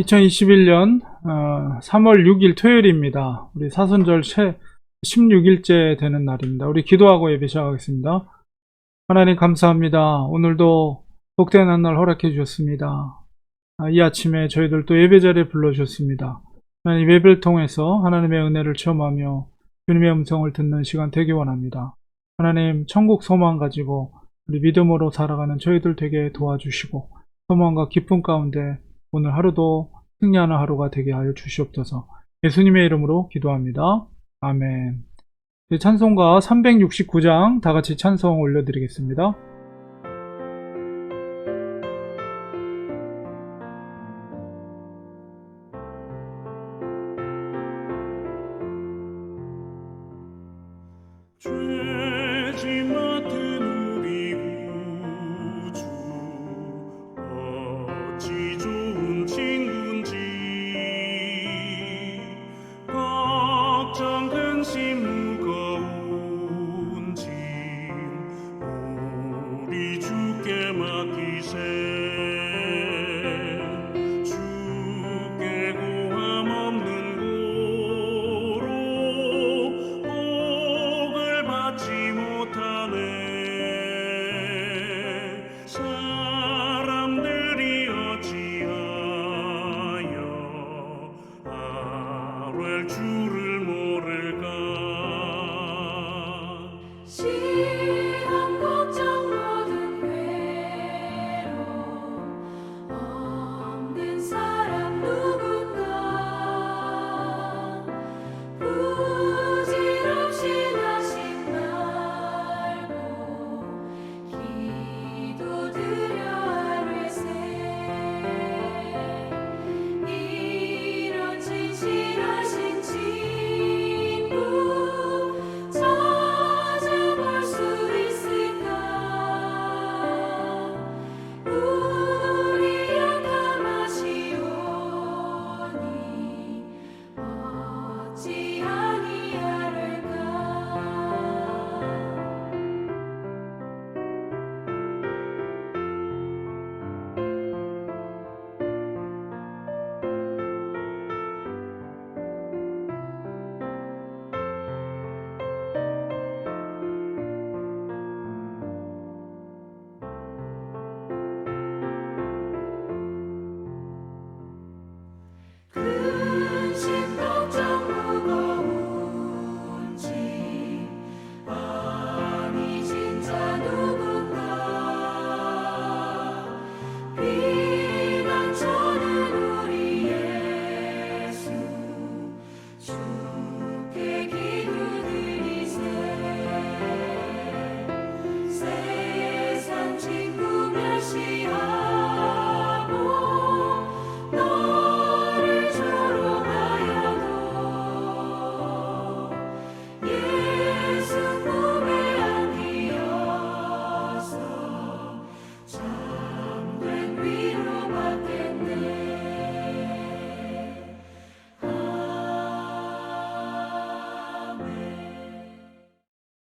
2021년 3월 6일 토요일입니다. 우리 사순절 채 16일째 되는 날입니다. 우리 기도하고 예배 시작하겠습니다. 하나님 감사합니다. 오늘도 복된 한 날 허락해 주셨습니다. 아, 이 아침에 저희들 또 예배 자리에 불러주셨습니다. 하나님 예배를 통해서 하나님의 은혜를 체험하며 주님의 음성을 듣는 시간 되기 원합니다. 하나님 천국 소망 가지고 우리 믿음으로 살아가는 저희들 되게 도와주시고 소망과 기쁨 가운데 오늘 하루도 승리하는 하루가 되게 하여 주시옵소서. 예수님의 이름으로 기도합니다. 아멘. 네, 찬송가 369장 다 같이 찬송 올려드리겠습니다.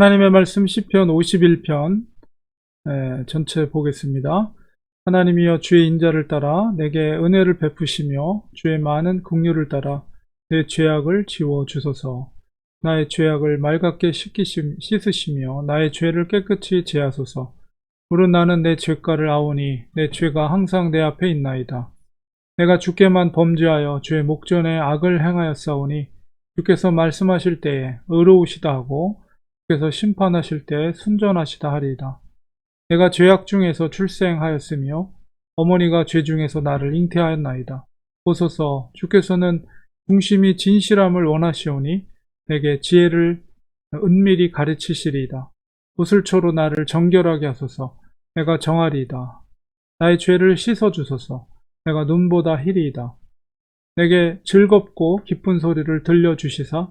하나님의 말씀 시편 51편 에, 전체 보겠습니다. 하나님이여 주의 인자를 따라 내게 은혜를 베푸시며 주의 많은 긍휼을 따라 내 죄악을 지워 주소서. 나의 죄악을 맑게 씻으시며 나의 죄를 깨끗이 제하소서. 물은 나는 내 죄가를 아오니 내 죄가 항상 내 앞에 있나이다. 내가 주께만 범죄하여 주의 목전에 악을 행하였사오니 주께서 말씀하실 때에 의로우시다 하고 주 께서 심판하실 때 순전하시다 하리이다. 내가 죄악 중에서 출생하였으며 어머니가 죄 중에서 나를 잉태하였나이다. 보소서 주께서는 중심이 진실함을 원하시오니 내게 지혜를 은밀히 가르치시리이다. 구슬초로 나를 정결하게 하소서. 내가 정하리이다. 나의 죄를 씻어 주소서. 내가 눈보다 희리이다. 내게 즐겁고 기쁜 소리를 들려 주시사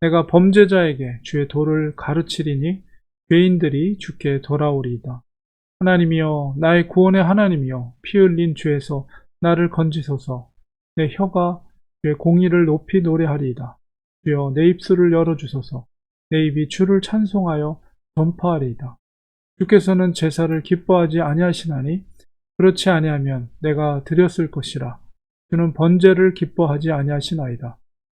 내가 범죄자에게 주의 도를 가르치리니 죄인들이 주께 돌아오리이다. 하나님이여 나의 구원의 하나님이여 피 흘린 죄에서 나를 건지소서. 내 혀가 주의 공의를 높이 노래하리이다. 주여 내 입술을 열어주소서. 내 입이 주를 찬송하여 전파하리이다. 주께서는 제사를 기뻐하지 아니하시나니 그렇지 아니하면 내가 드렸을 것이라. 주는 번제를 기뻐하지 아니하시나이다.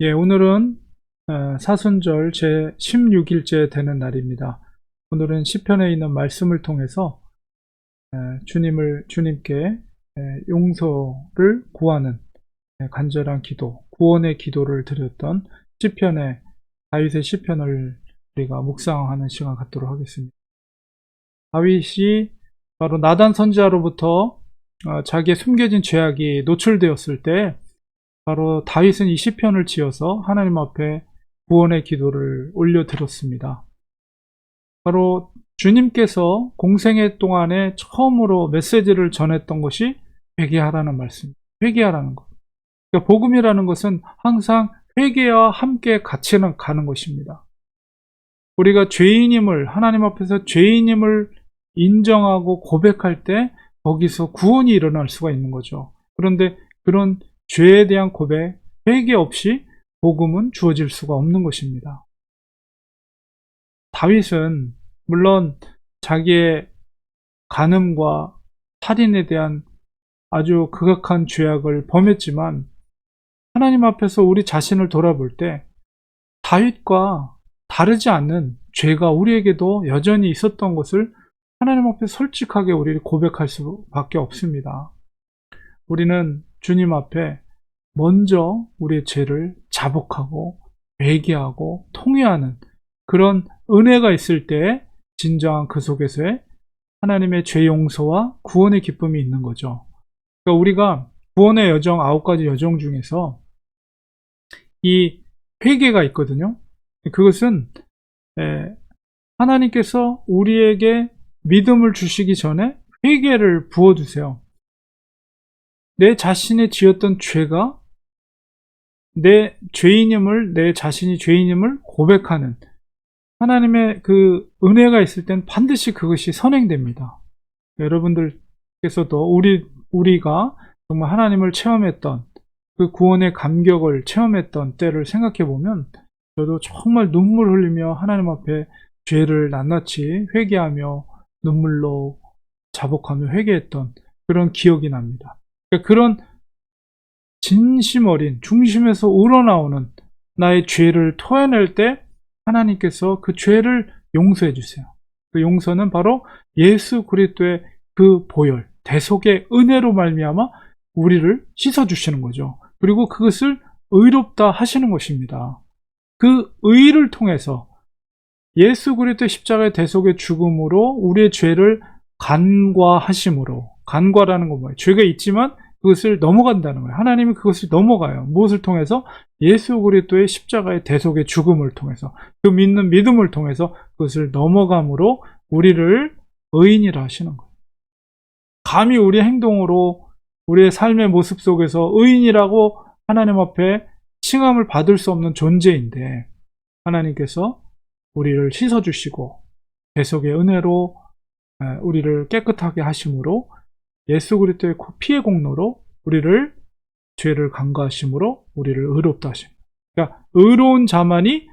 예, 오늘은 어, 사순절 제 16일째 되는 날입니다. 오늘은 시편에 있는 말씀을 통해서 에, 주님을 주님께 에, 용서를 구하는 에, 간절한 기도, 구원의 기도를 드렸던 시편의 다윗의 시편을 우리가 묵상하는 시간 갖도록 하겠습니다. 다윗이 바로 나단 선지자로부터 어, 자기의 숨겨진 죄악이 노출되었을 때 바로 다윗은 이 시편을 지어서 하나님 앞에 구원의 기도를 올려드렸습니다. 바로 주님께서 공생애 동안에 처음으로 메시지를 전했던 것이 회개하라는 말씀, 회개하라는 것. 그러니까 복음이라는 것은 항상 회개와 함께 같이 가는 것입니다. 우리가 죄인임을 하나님 앞에서 죄인임을 인정하고 고백할 때 거기서 구원이 일어날 수가 있는 거죠. 그런데 그런 죄에 대한 고백, 회개 없이 복음은 주어질 수가 없는 것입니다. 다윗은 물론 자기의 간음과 살인에 대한 아주 극악한 죄악을 범했지만 하나님 앞에서 우리 자신을 돌아볼 때 다윗과 다르지 않는 죄가 우리에게도 여전히 있었던 것을 하나님 앞에 솔직하게 우리를 고백할 수밖에 없습니다. 우리는 주님 앞에 먼저 우리의 죄를 자복하고 회개하고 통회하는 그런 은혜가 있을 때 진정한 그 속에서의 하나님의 죄 용서와 구원의 기쁨이 있는 거죠. 그러니까 우리가 구원의 여정 아홉 가지 여정 중에서 이 회개가 있거든요. 그것은 에, 하나님께서 우리에게 믿음을 주시기 전에 회개를 부어주세요. 내 자신이 지었던 죄가 내 죄인임을 내 자신이 죄인임을 고백하는 하나님의 그 은혜가 있을 땐 반드시 그것이 선행됩니다. 여러분들께서도 우리 우리가 정말 하나님을 체험했던 그 구원의 감격을 체험했던 때를 생각해 보면 저도 정말 눈물 흘리며 하나님 앞에 죄를 낱낱이 회개하며 눈물로 자복하며 회개했던 그런 기억이 납니다. 그러니까 그런 진심 어린 중심에서 우러나오는 나의 죄를 토해낼 때 하나님께서 그 죄를 용서해 주세요. 그 용서는 바로 예수 그리스도의 그 보혈, 대속의 은혜로 말미암아 우리를 씻어 주시는 거죠. 그리고 그것을 의롭다 하시는 것입니다. 그 의를 통해서 예수 그리스도의 십자가의 대속의 죽음으로 우리의 죄를 간과하심으로 간과라는 건 뭐예요? 죄가 있지만 그것을 넘어간다는 거예요. 하나님이 그것을 넘어가요. 무엇을 통해서? 예수 그리스도의 십자가의 대속의 죽음을 통해서 그 믿는 믿음을 통해서 그것을 넘어감으로 우리를 의인이라 하시는 거예요. 감히 우리 행동으로 우리의 삶의 모습 속에서 의인이라고 하나님 앞에 칭함을 받을 수 없는 존재인데 하나님께서 우리를 씻어주시고 대속의 은혜로 우리를 깨끗하게 하심으로 예수 그리스도의 피의 공로로 우리를 죄를 간과하심으로 우리를 의롭다 하십니다. 그러니까 의로운 자만이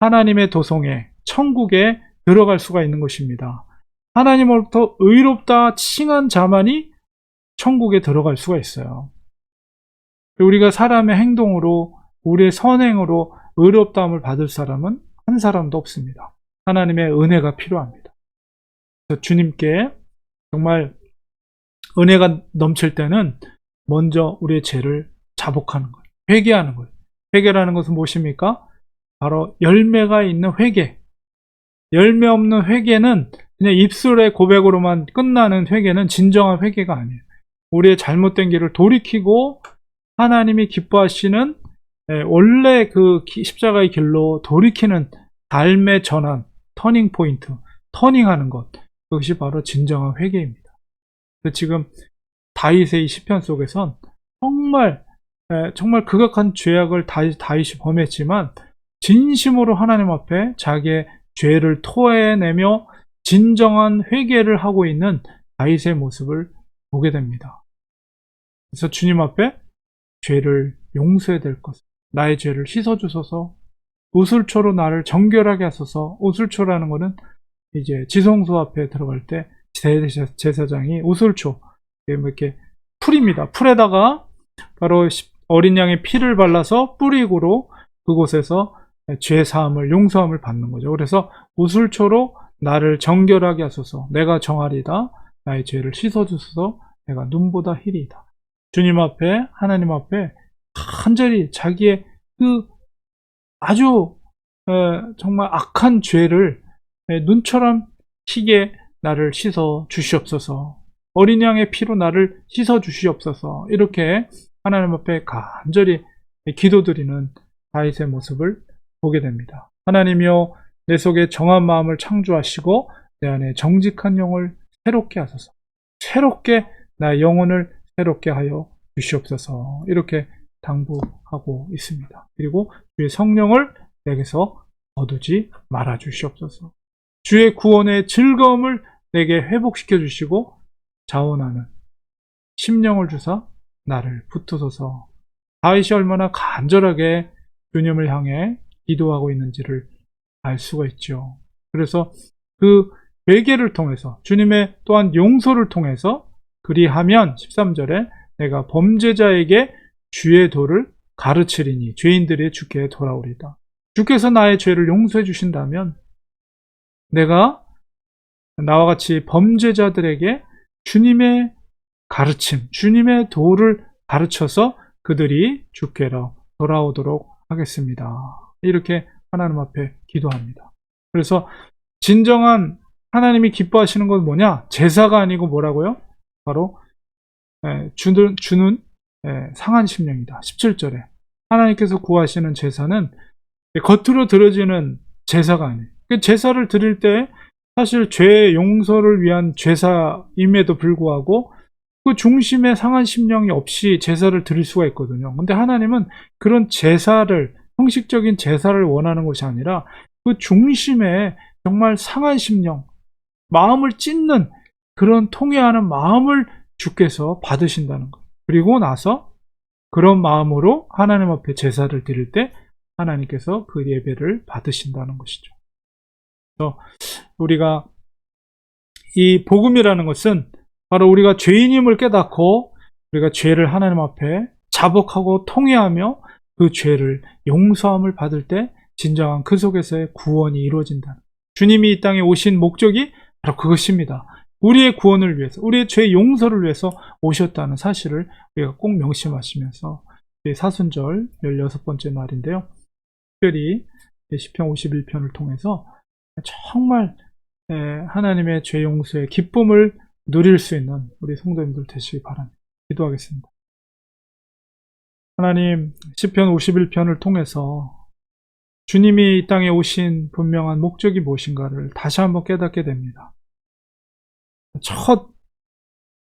하나님의 도성에 천국에 들어갈 수가 있는 것입니다. 하나님으로부터 의롭다 칭한 자만이 천국에 들어갈 수가 있어요. 우리가 사람의 행동으로 우리의 선행으로 의롭다함을 받을 사람은 한 사람도 없습니다. 하나님의 은혜가 필요합니다. 주님께 정말 은혜가 넘칠 때는 먼저 우리의 죄를 자복하는 거예요. 회개하는 거예요. 회개라는 것은 무엇입니까? 바로 열매가 있는 회개. 열매 없는 회개는 그냥 입술의 고백으로만 끝나는 회개는 진정한 회개가 아니에요. 우리의 잘못된 길을 돌이키고 하나님이 기뻐하시는 예, 원래 그 기- 십자가의 길로 돌이키는 삶의 전환, 터닝 포인트, 터닝하는 것. 그것이 바로 진정한 회개입니다. 지금 다윗의 이 시편 속에선 정말 에, 정말 극악한 죄악을 다윗, 다윗이 범했지만 진심으로 하나님 앞에 자기의 죄를 토해내며 진정한 회개를 하고 있는 다윗의 모습을 보게 됩니다. 그래서 주님 앞에 죄를 용서해야 될 것, 나의 죄를 씻어주소서, 우슬초로 나를 정결하게 하소서, 우슬초라는 것은 이제 지성소 앞에 들어갈 때 제- 제사장이 이게 뭐 이렇게 풀입니다. 풀에다가 바로 시- 어린 양의 피를 발라서 뿌리고로 그곳에서 죄 사함을 용서함을 받는 거죠. 그래서 우슬초로 나를 정결하게 하소서. 내가 정하리다. 나의 죄를 씻어 주소서. 내가 눈보다 희리이다. 주님 앞에 하나님 앞에 간절히 자기의 그 아주 에, 정말 악한 죄를 에, 눈처럼 희게 나를 씻어 주시옵소서. 어린 양의 피로 나를 씻어 주시옵소서. 이렇게 하나님 앞에 간절히 기도드리는 다윗의 모습을 보게 됩니다. 하나님이여 내 속에 정한 마음을 창조하시고 내 안에 정직한 영을 새롭게 하소서. 새롭게 나의 영혼을 새롭게 하여 주시옵소서. 이렇게 당부하고 있습니다. 그리고 주의 성령을 내게서 거두지 말아 주시옵소서. 주의 구원의 즐거움을 내게 회복시켜 주시고 자원하는 심령을 주사 나를 붙드소서. 다윗이 얼마나 간절하게 주님을 향해 기도하고 있는지를 알 수가 있죠. 그래서 그 회개를 통해서 주님의 또한 용서를 통해서 그리하면 13절에 내가 범죄자에게 주의 도를 가르치리니 죄인들이 주께 돌아오리다. 주께서 나의 죄를 용서해 주신다면 내가 나와 같이 범죄자들에게 주님의 가르침, 주님의 도를 가르쳐서 그들이 주께로 돌아오도록 하겠습니다. 이렇게 하나님 앞에 기도합니다. 그래서 진정한 하나님이 기뻐하시는 건 뭐냐? 제사가 아니고 뭐라고요? 바로 에, 주는, 주는 에, 상한 심령이다. 17절에 하나님께서 구하시는 제사는 겉으로 드려지는 제사가 아니에요. 그 제사를 드릴 때 사실 죄 용서를 위한 제사임에도 불구하고 그 중심에 상한 심령이 없이 제사를 드릴 수가 있거든요. 근데 하나님은 그런 제사를 형식적인 제사를 원하는 것이 아니라 그 중심에 정말 상한 심령, 마음을 찢는 그런 통회하는 마음을 주께서 받으신다는 것. 그리고 나서 그런 마음으로 하나님 앞에 제사를 드릴 때 하나님께서 그 예배를 받으신다는 것이죠. 그래서 우리가 이 복음이라는 것은 바로 우리가 죄인임을 깨닫고 우리가 죄를 하나님 앞에 자복하고 통회하며 그 죄를 용서함을 받을 때 진정한 그 속에서의 구원이 이루어진다. 주님이 이 땅에 오신 목적이 바로 그것입니다. 우리의 구원을 위해서, 우리의 죄 용서를 위해서 오셨다는 사실을 우리가 꼭 명심하시면서 사순절 16번째 날인데요. 특별히 시편 51편을 통해서 정말 에, 하나님의 죄 용서의 기쁨을 누릴 수 있는 우리 성도님들 되시기 바랍니다. 기도하겠습니다. 하나님, 시편 51편을 통해서 주님이 이 땅에 오신 분명한 목적이 무엇인가를 다시 한번 깨닫게 됩니다. 첫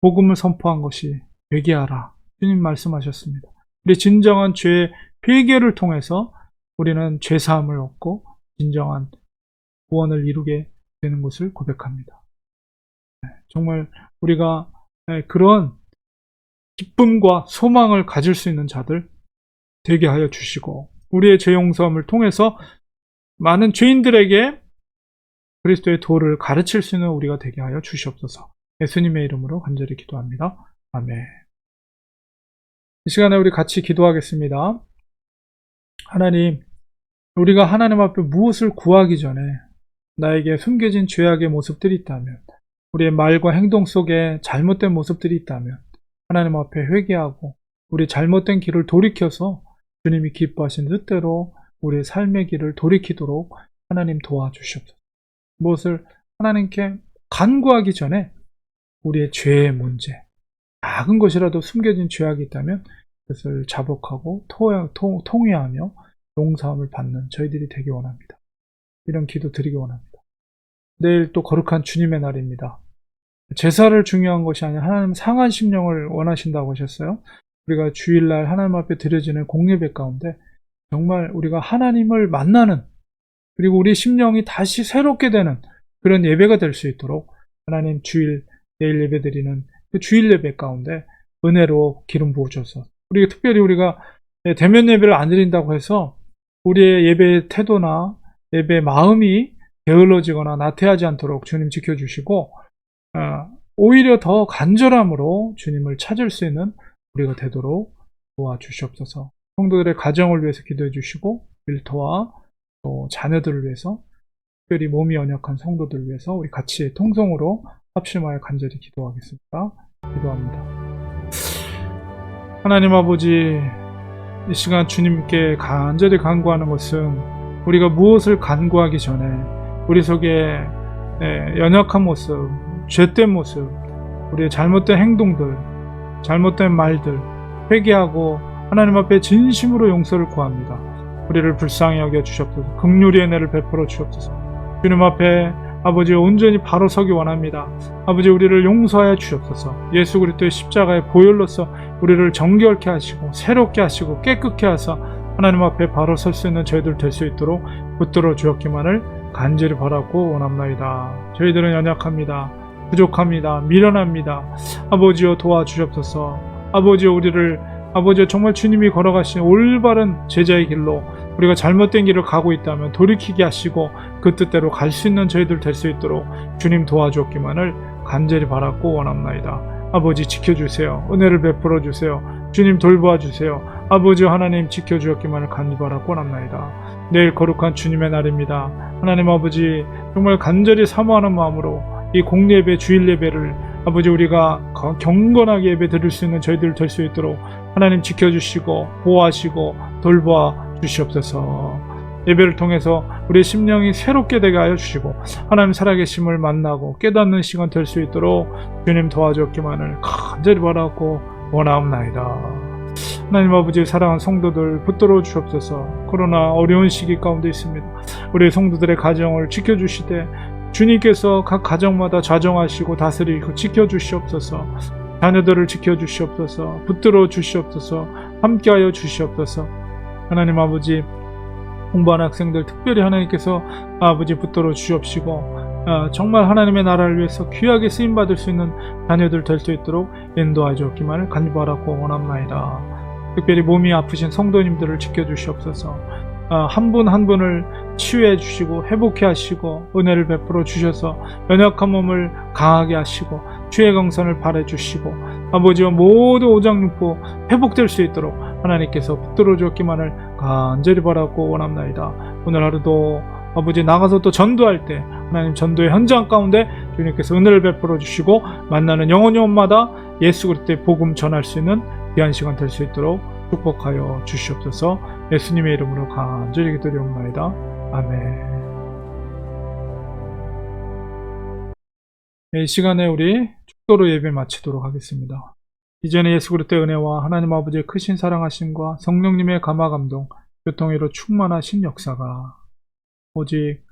복음을 선포한 것이 회개하라. 주님 말씀하셨습니다. 우리 진정한 죄 회개를 통해서 우리는 죄 사함을 얻고 진정한 구원을 이루게 되는 것을 고백합니다. 네, 정말 우리가 네, 그런 기쁨과 소망을 가질 수 있는 자들 되게 하여 주시고 우리의 죄 용서함을 통해서 많은 죄인들에게 그리스도의 도를 가르칠 수 있는 우리가 되게 하여 주시옵소서. 예수님의 이름으로 간절히 기도합니다. 아멘. 이 시간에 우리 같이 기도하겠습니다. 하나님, 우리가 하나님 앞에 무엇을 구하기 전에 나에게 숨겨진 죄악의 모습들이 있다면, 우리의 말과 행동 속에 잘못된 모습들이 있다면, 하나님 앞에 회개하고 우리 잘못된 길을 돌이켜서 주님이 기뻐하신 뜻대로 우리의 삶의 길을 돌이키도록 하나님 도와주시옵소서. 무엇을 하나님께 간구하기 전에 우리의 죄의 문제, 작은 것이라도 숨겨진 죄악이 있다면 그것을 자복하고 통회하며 용서함을 받는 저희들이 되기 원합니다. 이런 기도 드리기 원합니다. 내일 또 거룩한 주님의 날입니다. 제사를 중요한 것이 아니라 하나님 상한 심령을 원하신다고 하셨어요. 우리가 주일날 하나님 앞에 드려지는 공예배 가운데 정말 우리가 하나님을 만나는 그리고 우리 심령이 다시 새롭게 되는 그런 예배가 될 수 있도록 하나님 주일 내일 예배 드리는 그 주일 예배 가운데 은혜로 기름 부으셔서 우리 특별히 우리가 대면 예배를 안 드린다고 해서 우리의 예배 태도나 예배 마음이 게을러지거나 나태하지 않도록 주님 지켜주시고 어, 오히려 더 간절함으로 주님을 찾을 수 있는 우리가 되도록 도와주시옵소서. 성도들의 가정을 위해서 기도해 주시고 일터와 또 자녀들을 위해서 특별히 몸이 연약한 성도들을 위해서 우리 같이 통성으로 합심하여 간절히 기도하겠습니다. 기도합니다. 하나님 아버지, 이 시간 주님께 간절히 간구하는 것은 우리가 무엇을 간구하기 전에 우리 속에 예, 연약한 모습, 죄된 모습, 우리의 잘못된 행동들, 잘못된 말들 회개하고 하나님 앞에 진심으로 용서를 구합니다. 우리를 불쌍히 여겨 주시옵소서. 극률의 은혜를 베풀어 주옵소서. 주님 앞에 아버지 온전히 바로 서기 원합니다. 아버지 우리를 용서하여 주옵소서. 예수 그리스도의 십자가의 보혈로서 우리를 정결케 하시고 새롭게 하시고 깨끗게 하사 하나님 앞에 바로 설 수 있는 저희들 될 수 있도록 붙들어 주었기만을 간절히 바라고 원합나이다. 저희들은 연약합니다. 부족합니다. 미련합니다. 아버지여 도와주옵소서. 아버지여 우리를 아버지여 정말 주님이 걸어가신 올바른 제자의 길로 우리가 잘못된 길을 가고 있다면 돌이키게 하시고 그 뜻대로 갈 수 있는 저희들 될 수 있도록 주님 도와주었기만을 간절히 바라고 원합나이다. 아버지 지켜주세요. 은혜를 베풀어 주세요. 주님 돌보아 주세요. 아버지 하나님 지켜주었기만을 간절히 바라고 원합나이다. 내일 거룩한 주님의 날입니다. 하나님 아버지 정말 간절히 사모하는 마음으로 이 공예배 주일 예배를 아버지 우리가 거- 경건하게 예배 드릴 수 있는 저희들 될 수 있도록 하나님 지켜주시고 보호하시고 돌보아 주시옵소서. 예배를 통해서 우리 심령이 새롭게 되게 하여 주시고 하나님 살아계심을 만나고 깨닫는 시간 될 수 있도록 주님 도와주었기만을 간절히 바라고 원하옵나이다. 하나님 아버지 사랑하는 성도들 붙들어 주옵소서. 코로나 어려운 시기 가운데 있습니다. 우리 성도들의 가정을 지켜주시되 주님께서 각 가정마다 좌정하시고 다스리고 지켜주시옵소서. 자녀들을 지켜주시옵소서. 붙들어 주시옵소서. 함께하여 주시옵소서. 하나님 아버지 공부하는 학생들 특별히 하나님께서 아버지 붙들어 주시옵시고 아, 정말 하나님의 나라를 위해서 귀하게 쓰임 받을 수 있는 자녀들 될 수 있도록 인도하여 주옵기만을 간절하고 원합나이다. 특별히 몸이 아프신 성도님들을 지켜주시옵소서. 아, 한분한 분을 치유해 주시고 회복해 하시고 은혜를 베풀어 주셔서 연약한 몸을 강하게 하시고 주의 강선을 발해 주시고 아버지와 모두 오장육부 회복될 수 있도록 하나님께서 붙들어 주었기만을 간절히 바라고 원합나이다. 오늘 하루도 아버지 나가서 또 전도할 때 하나님 전도의 현장 가운데 주님께서 은혜를 베풀어 주시고 만나는 영혼 영혼마다 예수 그리스도의 복음 전할 수 있는 귀한 시간 될 수 있도록 축복하여 주시옵소서. 예수님의 이름으로 간절히 기도드리옵나이다. 아멘. 네, 이 시간에 우리 축도로 예배 마치도록 하겠습니다. 이전에 예수 그리스도의 은혜와 하나님 아버지의 크신 사랑하심과 성령님의 감화 감동, 교통으로 충만하신 역사가 오직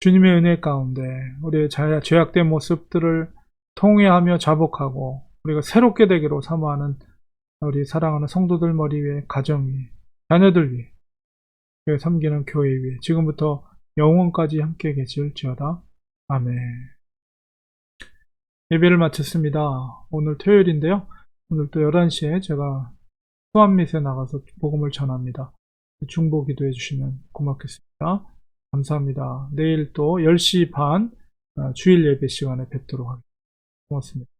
주님의 은혜 가운데 우리의 자- 죄악된 모습들을 통회하며 자복하고 우리가 새롭게 되기로 사모하는 우리 사랑하는 성도들 머리 위에 가정 위에 자녀들 위에 교회 섬기는 교회 위에 지금부터 영원까지 함께 계실지어다. 아멘. 예배를 마쳤습니다. 오늘 토요일인데요. 오늘 또 11시에 제가 수암밋에 나가서 복음을 전합니다. 중보 기도해 주시면 고맙겠습니다. 감사합니다. 내일 또 10시 반 어, 주일 예배 시간에 뵙도록 하겠습니다. 고맙습니다.